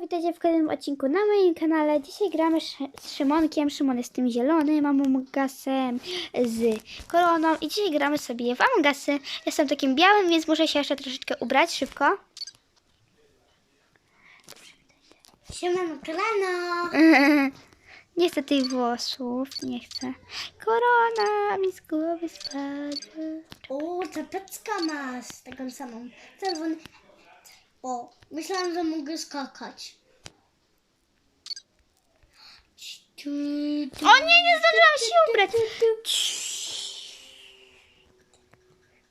Witajcie w kolejnym odcinku na moim kanale. Dzisiaj gramy z Szymonkiem. Szymon jest tym zielonym, Amongasem z koroną i dzisiaj gramy sobie w Amongasy. Jestem takim białym, więc muszę się jeszcze troszeczkę ubrać szybko. Siemano, kolano! nie chcę tych włosów, nie chcę. Korona mi z głowy spadła. O, czapeczka masz, taką samą. Czerwony. O, myślałam, że mogę skakać. O nie, nie zdążyłam się ubrać.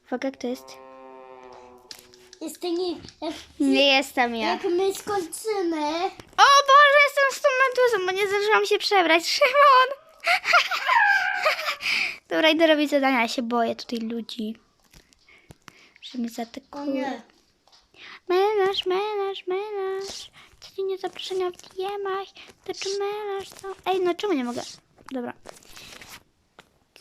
Uwaga, kto jest? Jest to nie, jak, Nie jestem ja. jak my skończymy. O Boże, jestem z tą meduzą, bo nie zdążyłam się przebrać. Szymon! Dobra, idę robić zadania, ja się boję tutaj ludzi. Że mnie zaatakują. Melarz, melarz, melarz. Codziennie zaproszenia w DM-ach. To czy melarz są? Ej, no czemu nie mogę? Dobra.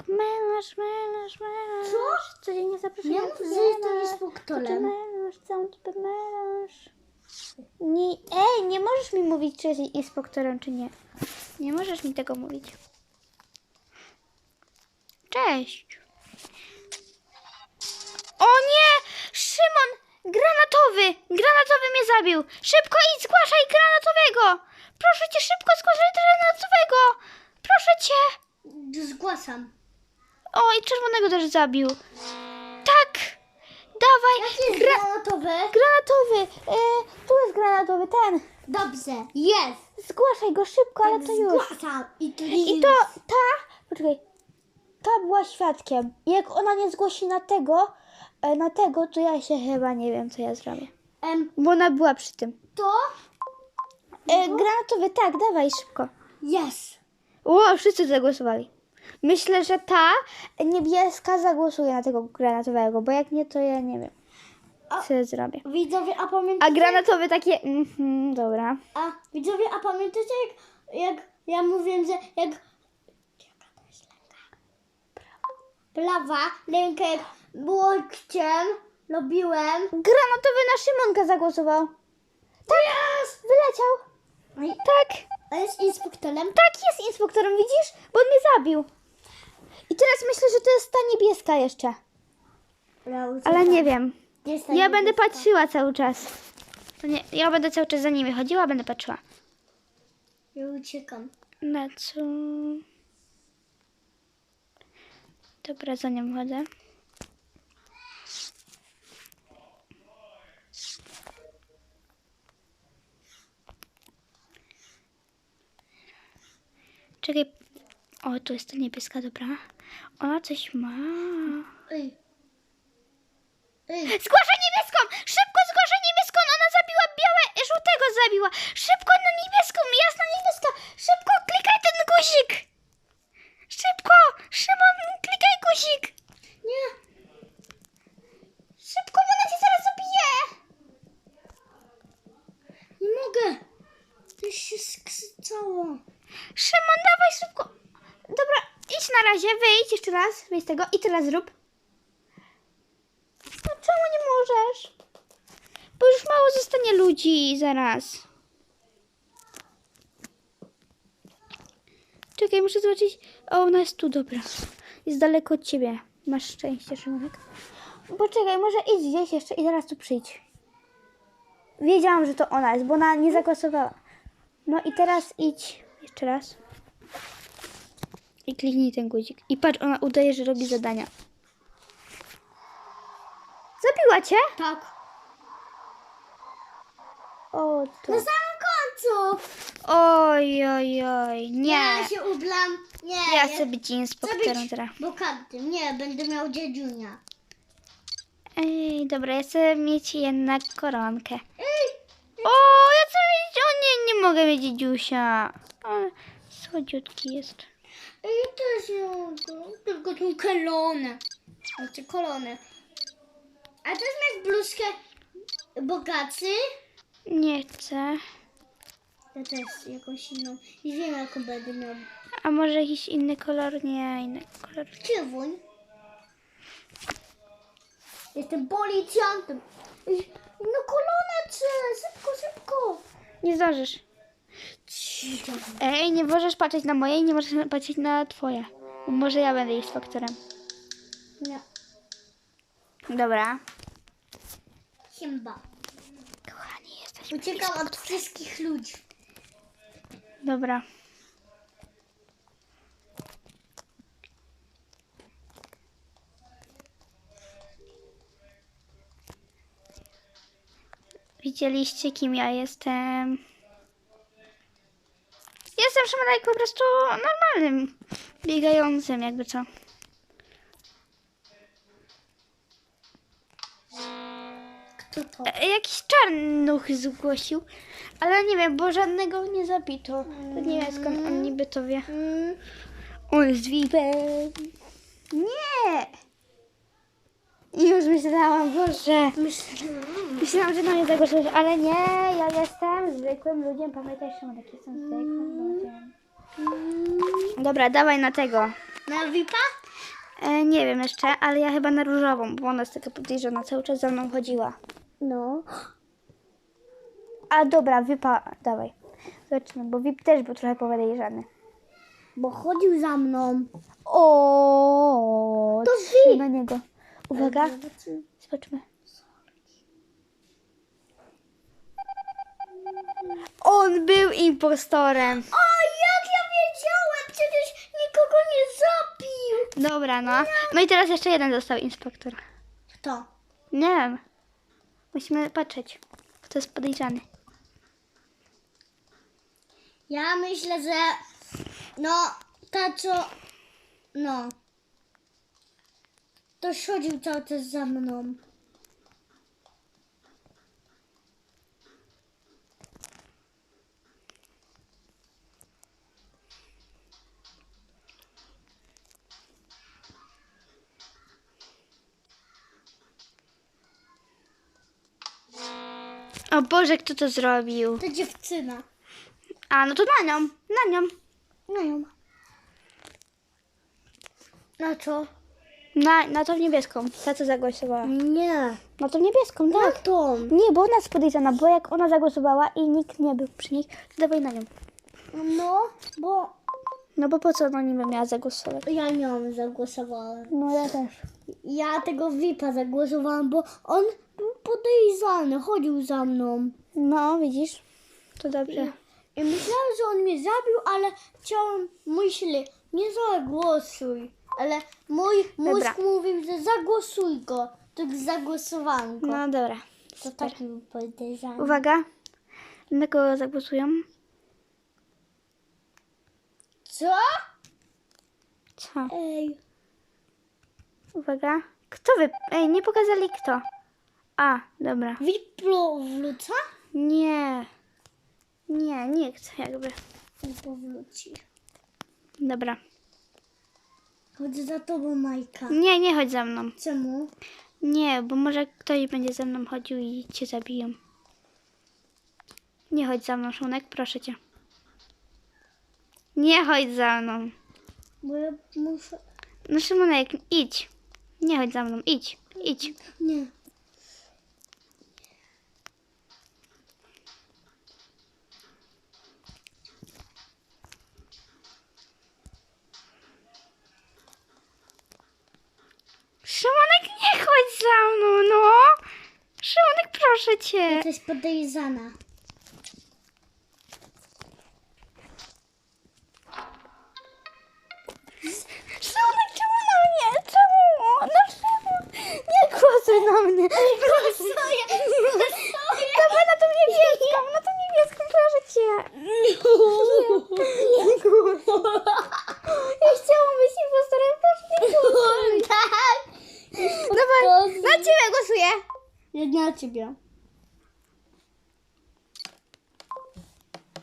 Melarz, melarz, melarz. Co? Codziennie zaproszenia w mów, że jesteś DM-ach. instruktorem. Melarz, całą typę melarz. Nie, ej, nie możesz mi mówić, czy jesteś inspektorem, czy nie. Nie możesz mi tego mówić. Cześć. O nie! Szymon! Granatowy! Granatowy mnie zabił! Szybko idź, zgłaszaj granatowego! Proszę cię, szybko zgłaszaj granatowego! Proszę cię! Zgłaszam. O, i czerwonego też zabił. Tak! Dawaj! Jest Gra- granatowe. granatowy! E, tu jest granatowy, ten! Dobrze, jest. Zgłaszaj go szybko, ale to już. Zgłaszam. I to I to ta, poczekaj, ta była świadkiem. Jak ona nie zgłosi na tego, e, na tego, to ja się chyba nie wiem, co ja zrobię. Em, Bo ona była przy tym. to E, granatowy, tak, dawaj szybko. jest. O, wszyscy zagłosowali. Myślę, że ta niebieska zagłosuje na tego granatowego, bo jak nie, to ja nie wiem, co ja zrobię. Widzowie, a A pamiętacie? granatowy takie, mhm, dobra. A widzowie, a pamiętacie jak, jak ja mówiłem, że jak... Jaka to jest? Prawa, rękę jak łokciem robiłem. Granatowy na Szymonka zagłosował. Tak, wyleciał. Tak. A jest inspektorem? Tak, jest inspektorem, widzisz? Bo on mnie zabił. I teraz myślę, że to jest ta niebieska jeszcze. Ale nie wiem. Jest ta Ja będę niebieska. patrzyła cały czas. To nie, ja będę cały czas za nimi chodziła, będę patrzyła. Ja uciekam. Na co? Dobra, za nią chodzę. Czekaj. O, tu jest ta niebieska, dobra. Ona coś ma. Ej. Niebieską! Szybko zgłaszaj niebieską! Ona zabiła białe, żółtego zabiła! Szybko na niebieską! Jasna niebieska! Szybko klikaj ten guzik! Szybko! Szymon, klikaj guzik! Nie. Szybko, bo ona cię zaraz zabije! Nie mogę. To się skrzycało. Szymon, dawaj szybko! Dobra, idź na razie, wyjdź jeszcze raz, wyjdź z tego i teraz zrób. No czemu nie możesz? Bo już mało zostanie ludzi zaraz. Czekaj, muszę zobaczyć. O, ona jest tu, dobra. Jest daleko od ciebie. Masz szczęście, Szymonek. Poczekaj, może idź gdzieś jeszcze i zaraz tu przyjdź. Wiedziałam, że to ona jest, bo ona nie zagłosowała. No i teraz idź jeszcze raz. I kliknij ten guzik. I patrz, ona udaje, że robi zadania. Zabiła cię? Tak. O, to. Na samym końcu. Oj, oj, oj. Nie. Ja się ublam. Nie. Ja chcę być inspektorem teraz. bogatym. Nie, będę miał dziedziunia. Ej, dobra, ja chcę mieć jednak koronkę. Ej. O, ja chcę mieć... O nie, nie mogę mieć dziusia. Ale słodziutki jest. Ja też nie mogę. Tylko tą kolonę. Znaczy kolonę. A też masz bluzkę bogacy? Nie chcę. Ja też jakąś inną. I wiem jaką będę miał. A może jakiś inny kolor? Nie, inny kolor. Czerwoń. Jestem policjantem. Ej, No kolonę chcę. Szybko, szybko. Nie zdążysz. Ej, nie możesz patrzeć na moje i nie możesz patrzeć na twoje. Może ja będę ich faktorem. Nie. Dobra. Chyba. Kochani, jesteśmy. Uciekam od wszystkich ludzi. Dobra. Widzieliście, kim ja jestem? Jestem Szymonek po prostu normalnym, biegającym, jakby co. Kto to? E, Jakiś czarnuch zgłosił, ale nie wiem, bo żadnego nie zabito. To nie wiem skąd on niby to wie. Mm, On jest VIPem. Nie! I już myślałam, Boże. Myślałam, że na mnie zagłosujesz, ale nie, ja jestem zwykłym ludziem. Pamiętaj, tak jestem zwykłym ludziem. Dobra, dawaj na tego. Na VIPa? E, nie wiem jeszcze, ale ja chyba na różową, bo ona jest taka podejrzana, cały czas za mną chodziła. No. A dobra, VIPa, dawaj. Zobaczymy, bo VIP też był trochę podejrzany. Bo chodził za mną. O, To trzy VIP. na niego. Uwaga, zobaczmy. On był impostorem. O, jak ja wiedziałem! Przecież nikogo nie zabił! Dobra, no. No i teraz jeszcze jeden został inspektor. Kto? Nie wiem. Musimy patrzeć, kto jest podejrzany. Ja myślę, że no, ta co, no, to chodził cały czas za mną. O Boże, kto to zrobił? To dziewczyna. A, no to na nią, na nią. No ją. Na co? Na, na tą niebieską, ta co zagłosowała. Nie. Na tą niebieską, Na tak. tą. Nie, bo ona jest podejrzana, bo jak ona zagłosowała i nikt nie był przy niej, to dawaj na nią. No, bo No bo po co ona niby miała zagłosować? ja nią zagłosowałem. No ja też. Ja tego VIPa zagłosowałam, bo on był podejrzany, chodził za mną. No, widzisz? To dobrze. I myślałam, że on mnie zabił, ale chciałam, myśli, nie zagłosuj. Ale mój mózg Dobra. mówił, że zagłosuj go. Tak zagłosowałam go. No dobra. to taki był podejrzany. Uwaga. Na kogo zagłosują? Co? Co? Ej. Uwaga. Kto wy... Ej, nie pokazali kto. A, dobra. VIP wróca? Nie. Nie, nikt jakby. Nie powróci. Dobra. Chodź za tobą, Majka. Nie, nie chodź za mną. Czemu? Nie, bo może ktoś będzie ze mną chodził i cię zabiją. Nie chodź za mną, Szunek, proszę cię. Nie chodź za mną. Bo ja muszę... No Szymonek, idź. Nie chodź za mną, idź, idź. Nie. Szymonek, nie chodź za mną, no. Szymonek, proszę cię. Jesteś podejrzana. Czemu na mnie? Czemu? No czemu? Nie głosuj na mnie. Głosuję! Dawaj na tą niebieską, na tą niebieską, proszę cię. Nie głosuj. Ja chciałam być impostorem, proszę nie głosuj. Tak! Dawaj, na ciebie głosuję. Nie na ciebie.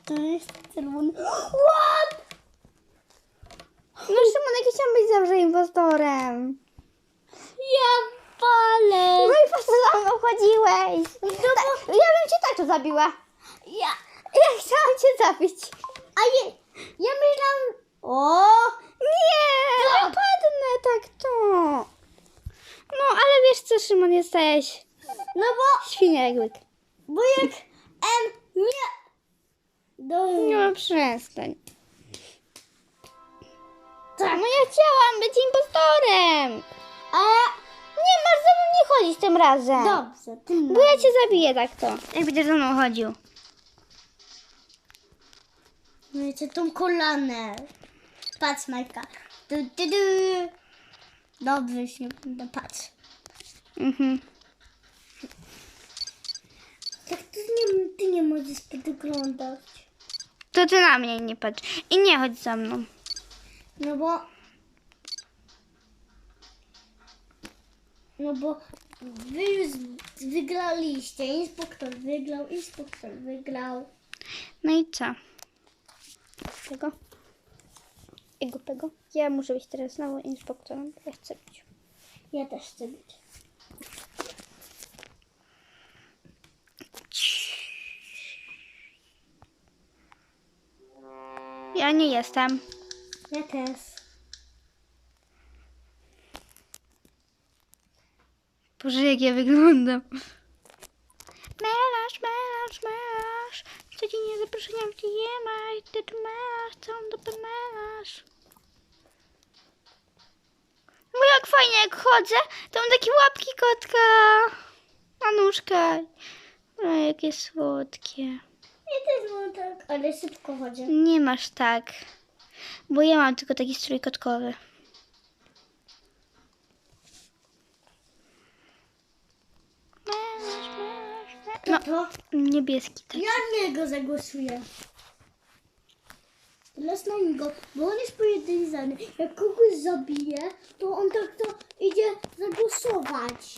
To jest czerwony. What? No Szymonek, ja chciałam być zawsze impostorem. Ja palę. No i po co za mną chodziłeś? No Ta- Ja bym cię tak to zabiła. Ja. Ja chciałam cię zabić. A je, ja myślałam. O! Nie, Tak. wypadnę tak to. No, ale wiesz co, Szymon, jesteś No bo, świnia jak bo jak em, nie, Do... No przestań. Tak. No ja chciałam być impostorem. A Nie masz ze mną nie chodzić tym razem. dobrze, ty Bo ja cię zabiję tak to. Jak będziesz ze mną chodził. Wiecie tą kolanę. Patrz, Majka. Du, du, du. Dobrze, nie będę patrz. Mhm. Tak ty nie, ty nie możesz podglądać. To ty na mnie nie patrz. I nie chodź za mną. No bo... No bo wy już wygraliście. Inspektor wygrał, inspektor wygrał. No i co? Tego? I głupego? Ja muszę być teraz znowu inspektorem. Ja chcę być. Ja też chcę być. Ja nie jestem. Ja też. Boże, jak ja wyglądam. Melarz, melarz, melarz. Codziennie zaproszenia w DM, i ty tu melarz, całą dupę melarz. No jak fajnie, jak chodzę, to mam takie łapki kotka. Manuszka. No, jakie słodkie. Ja też mam tak, ale szybko chodzę. Nie masz tak. Bo ja mam tylko taki strój kotkowy. Melarz, melarz. No, To niebieski tak. ja na niego zagłosuję. Teraz na niego, bo on jest pojedynczony. Jak kogoś zabije, to on tak to idzie zagłosować.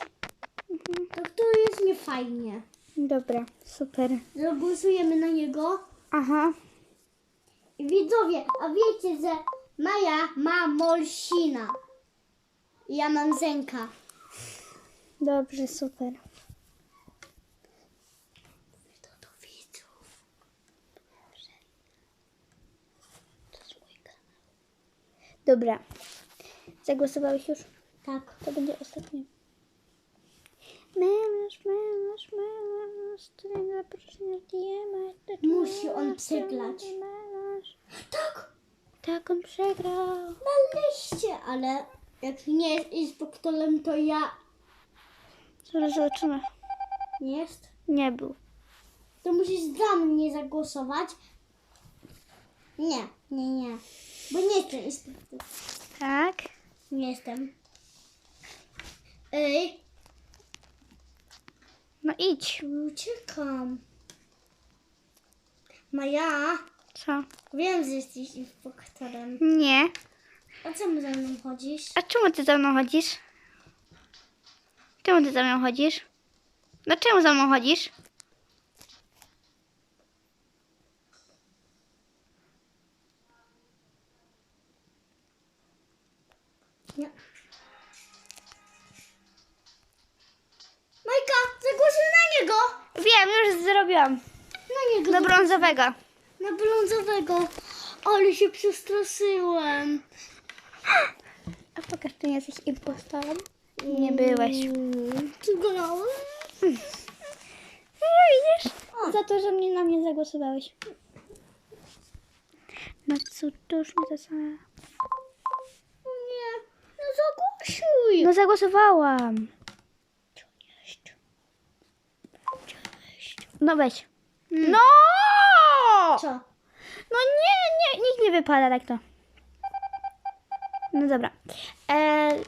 Tak to jest niefajnie. Dobra, super. Zagłosujemy na niego. Aha. I widzowie, a wiecie, że Maja ma Molsina. Ja mam Zenka. Dobrze, super. To do widzów. To jest mój kanał. Dobra. Zagłosowałeś już? Tak. To będzie ostatnie. Melarz, melarz, melarz. Zaproszenia DM. Musi on przegrać. Melarz. Tak, Tak, on przegrał. na liście, ale jak nie jest inspektorem, to ja Zaraz zobaczymy. nie jest. Nie był. To musisz za mnie zagłosować. Nie, nie, nie. Bo nie jestem inspektor. Tak. Nie jestem. Ej, No idź. uciekam. Maja, Co? wiem, że jesteś inspektorem. Nie. A czemu ze mną chodzisz? A czemu ty za mną chodzisz? Czemu ty za mną chodzisz? No czemu za mną chodzisz? Nie. Majka, zagłosuj na niego! Wiem, już zrobiłam. Na niego. Do brązowego. Na brązowego. Ale się przestraszyłem. A pokaż, ty nie jesteś impostorem? Nie byłeś. Mm, Ty grałem? No widzisz? O. Za to, że mnie na mnie zagłosowałeś. No cóż, to już mi to samo. Nie, no zagłosuj. No zagłosowałam. No weź. No! Co? No nie, nie, nikt nie wypada tak to. No dobra. Eee,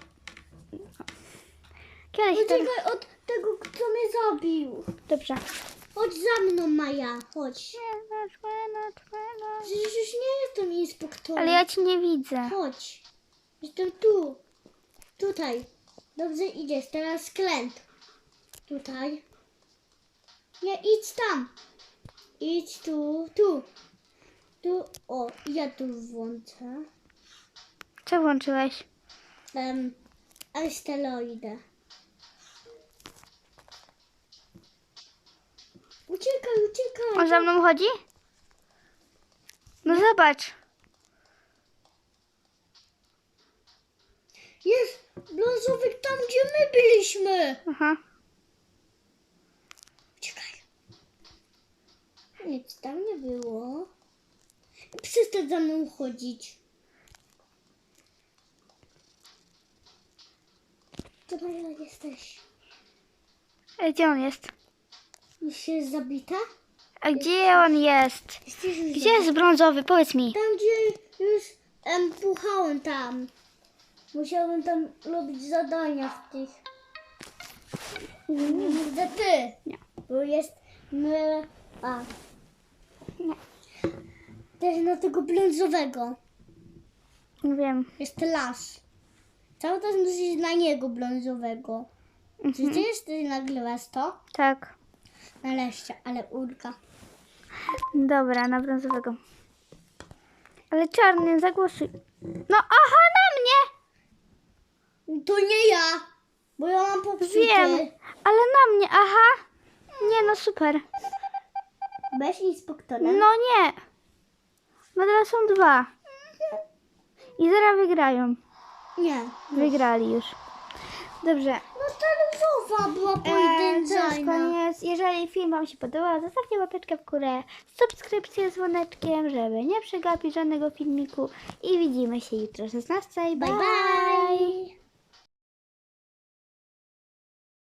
kiedyś to... Uciekaj od tego, kto mnie zabił. Dobrze. Chodź za mną, Maja, chodź. Przecież już nie jestem inspektorem. Ale ja ci nie widzę. Chodź. Jestem tu. Tutaj. Dobrze idziesz. Teraz skręt. Tutaj. Nie, idź tam. Idź tu, tu. Tu, o, ja tu włączę. Co włączyłeś? Um, asteroidę. Uciekaj, uciekaj. On za mną chodzi? No zobacz. Jest brązowy tam, gdzie my byliśmy. Aha. Uciekaj. Nic tam nie było. Przestań za mną chodzić. Gdzie Maja jesteś? E, Gdzie on jest? Już jest zabita? A gdzie on jest? Jesteś już Gdzie jest brązowy? Powiedz mi. Tam, gdzie już em, puchałem tam. Musiałem tam robić zadania w tych. Gdzie ty? Nie. Bo jest my... A. Nie. Też na tego brązowego. Wiem. Jest las. Cały czas musisz na niego brązowego. Czy Mhm. ty jesteś nagrywasz to? Tak. Na leście, ale ulka. Dobra, na brązowego. Ale czarny, zagłosuj. No aha, mnie! To nie ja, bo ja mam popsuty. Wiem, ale na mnie, aha. Nie, no super. Weź inspektorem. No nie. No teraz są dwa. I zaraz wygrają. Nie. Wygrali już. Dobrze. No ta różowa była Eee, to jest pojedynczajna. koniec. Jeżeli film Wam się podobał, zostawcie łapeczkę w górę, subskrypcję z dzwoneczkiem, żeby nie przegapić żadnego filmiku. I widzimy się jutro o 16. Bye bye!